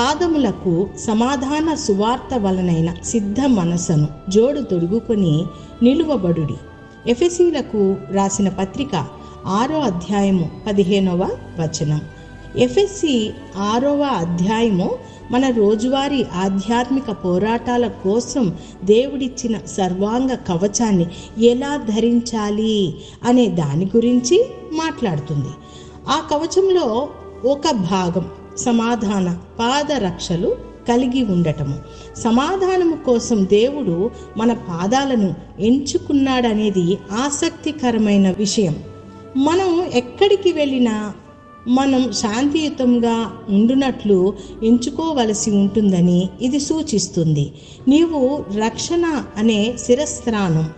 పాదములకు సమాధాన సువార్త వలనైన సిద్ధ మనసను జోడు తొడుగుకొని నిలువబడుడి. ఎఫెసీలకు రాసిన పత్రిక ఆరో అధ్యాయము పదిహేనవ వచనం. ఎఫ్ఎస్సి ఆరవ అధ్యాయము మన రోజువారీ ఆధ్యాత్మిక పోరాటాల కోసం దేవుడిచ్చిన సర్వాంగ కవచాన్ని ఎలా ధరించాలి అనే దాని గురించి మాట్లాడుతుంది. ఆ కవచంలో ఒక భాగం సమాధాన పాదరక్షలు కలిగి ఉండటము. సమాధానము కోసం దేవుడు మన పాదాలను ఎంచుకున్నాడనేది ఆసక్తికరమైన విషయం. మనం ఎక్కడికి వెళ్ళినా మనం శాంతియుతంగా ఉండునట్లు ఎంచుకోవలసి ఉంటుందని ఇది సూచిస్తుంది. నీవు రక్షణ అనే శిరస్త్రాణం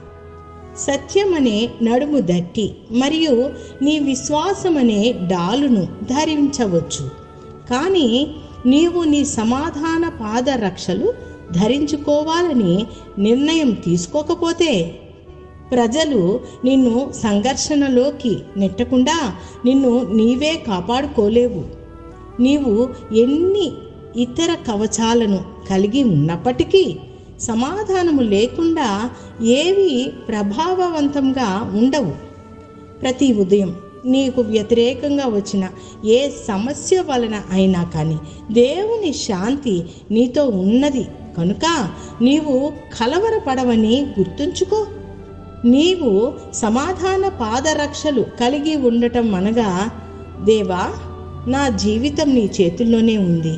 సత్యం అనే నడుము దట్టి మరియు నీ విశ్వాసం అనే డాలును ధరించవచ్చు. కానీ నీవు నీ సమాధాన పాదరక్షలు ధరించుకోవాలని నిర్ణయం తీసుకోకపోతే ప్రజలు నిన్ను సంఘర్షణలోకి నెట్టకుండా నిన్ను నీవే కాపాడుకోలేవు. నీవు ఎన్ని ఇతర కవచాలను కలిగి ఉన్నప్పటికీ సమాధానము లేకుండా ఏవి ప్రభావవంతంగా ఉండవు. ప్రతి ఉదయం నీకు వ్యతిరేకంగా వచ్చిన ఏ సమస్య వలన అయినా కానీ దేవుని శాంతి నీతో ఉన్నది. కనుక నీవు కలవరపడవని గుర్తుంచుకో. నీవు సమాధాన పాదరక్షలు కలిగి ఉండటం అనగా దేవా నా జీవితం నీ చేతుల్లోనే ఉంది.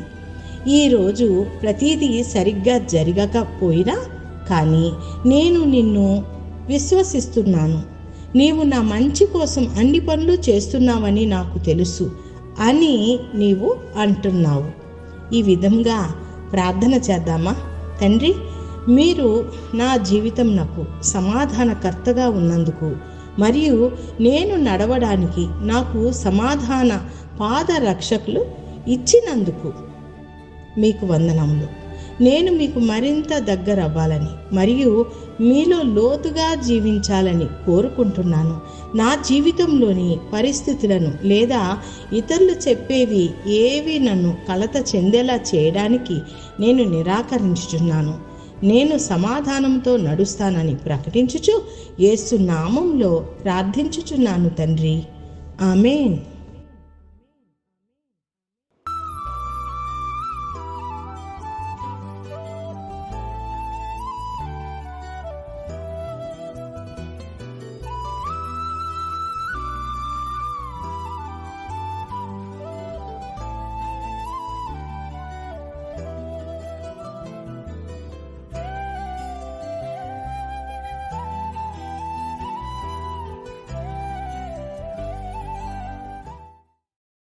ఈరోజు ప్రతిదీ సరిగ్గా జరగకపోయినా కానీ నేను నిన్ను విశ్వసిస్తున్నాను. నీవు నా మంచి కోసం అన్ని పనులు చేస్తున్నావని నాకు తెలుసు అని నీవు అంటున్నావు. ఈ విధంగా ప్రార్థన చేద్దామా? తండ్రి మీరు నా జీవితం నాకు సమాధానకర్తగా ఉన్నందుకు మరియు నేను నడవడానికి నాకు సమాధాన పాదరక్షకులు ఇచ్చినందుకు మీకు వందనములు. నేను మీకు మరింత దగ్గర అవ్వాలని మరియు మీలో లోతుగా జీవించాలని కోరుకుంటున్నాను. నా జీవితంలోని పరిస్థితులను లేదా ఇతరులు చెప్పేవి ఏవి నన్ను కలత చెందేలా చేయడానికి నేను నిరాకరించుచున్నాను. నేను సమాధానంతో నడుస్తానని ప్రకటించుచు ఏసు నామంలో ప్రార్థించుచున్నాను తండ్రి. ఆమెన్.